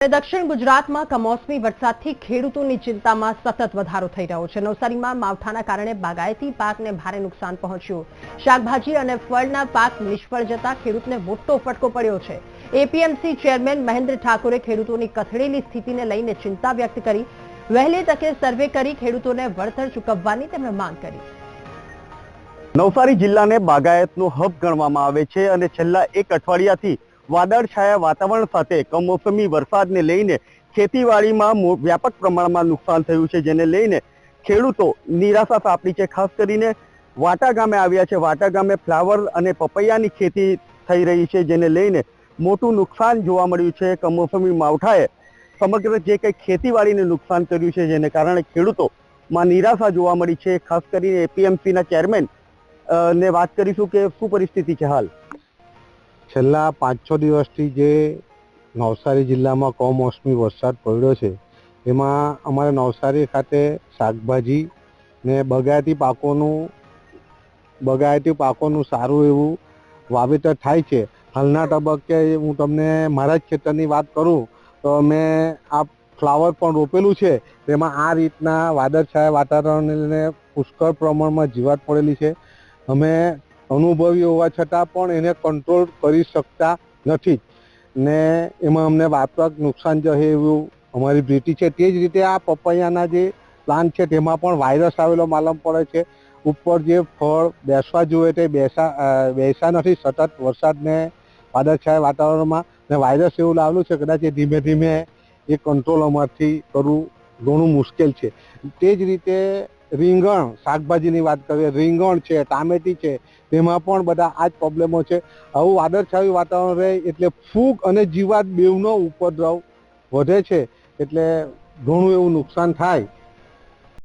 દક્ષિણ ગુજરાતમાં કમોસમી વરસાદથી ખેડૂતોની ચિંતામાં સતત વધારો થઈ રહ્યો છે. નવસારીમાં માવઠાના કારણે બાગાયતી પાકને ભારે નુકસાન પહોંચ્યું. શાકભાજી અને ફળના પાક નિષ્ફળ જતા ખેડૂતને મોટો ફટકો પડ્યો છે. એપીએમસી ચેરમેન મહેન્દ્ર ઠાકોરે ખેડૂતોની કથળેલી સ્થિતિને લઈને ચિંતા વ્યક્ત કરી. વહેલી તકે સર્વે કરી ખેડૂતોને વળતર ચૂકવવાની તેમણે માંગ કરી. નવસારી જિલ્લાને બાગાયતનું હબ ગણવામાં આવે છે અને છેલ્લા એક અઠવાડિયાથી વાદળછાયા વાતાવરણ સાથે કમોસમી વરસાદને લઈને ખેતીવાડીમાં વ્યાપક પ્રમાણમાં નુકસાન થયું છે, જેને લઈને ખેડૂતો નિરાશા સાપડી છે. ખાસ કરીને વાટા ગામે આવ્યા છે. વાટા ગામે ફ્લાવર અને પપૈયાની ખેતી થઈ રહી છે, જેને લઈને મોટું નુકસાન જોવા મળ્યું છે. કમોસમી માવઠાએ સમગ્ર જે કંઈ ખેતીવાડીને નુકસાન કર્યું છે, જેને કારણે ખેડૂતોમાં નિરાશા જોવા મળી છે. ખાસ કરીને એપીએમસીના ચેરમેન ને વાત કરીશું કે શું પરિસ્થિતિ છે હાલ? છેલ્લા પાંચ છ દિવસથી જે નવસારી જિલ્લામાં કમોસમી વરસાદ પડ્યો છે, એમાં અમારે નવસારી ખાતે શાકભાજી ને બગાયતી પાકોનું બગાયતી પાકોનું સારું એવું વાવેતર થાય છે. હાલના તબક્કે હું તમને મારા જ ખેતરની વાત કરું, તો મેં આ ફ્લાવર પણ રોપેલું છે. તેમાં આ રીતના વાદળછાયા વાતાવરણને પુષ્કળ પ્રમાણમાં જીવાત પડેલી છે. અમે અનુભવી હોવા છતાં પણ એને કંટ્રોલ કરી શકતા નથી. ને એમાં અમને વાપરક નુકસાન જશે એવું અમારી ભીતિ છે. તે જ રીતે આ પપૈયાના જે પ્લાન્ટ છે તેમાં પણ વાયરસ આવેલો માલમ પડે છે. ઉપર જે ફળ બેસવા જોઈએ તે બેસા બેસા નથી. સતત વરસાદને વાદળછાયા વાતાવરણમાં ને વાયરસ એવું લાવેલું છે કદાચ એ ધીમે ધીમે એ કંટ્રોલ અમારથી કરવું ઘણું મુશ્કેલ છે. તે જ રીતે રીંગણ, શાકભાજીની વાત કરીએ, રીંગણ છે, ટામેટી છે, તેમાં પણ બધા આ જ પ્રોબ્લેમો છે. આવું વાદળછાયું વાતાવરણ રહે એટલે ફૂગ અને જીવાત બેવનો ઉપદ્રવ વધે છે એટલે ઘણું એવું નુકસાન થાય.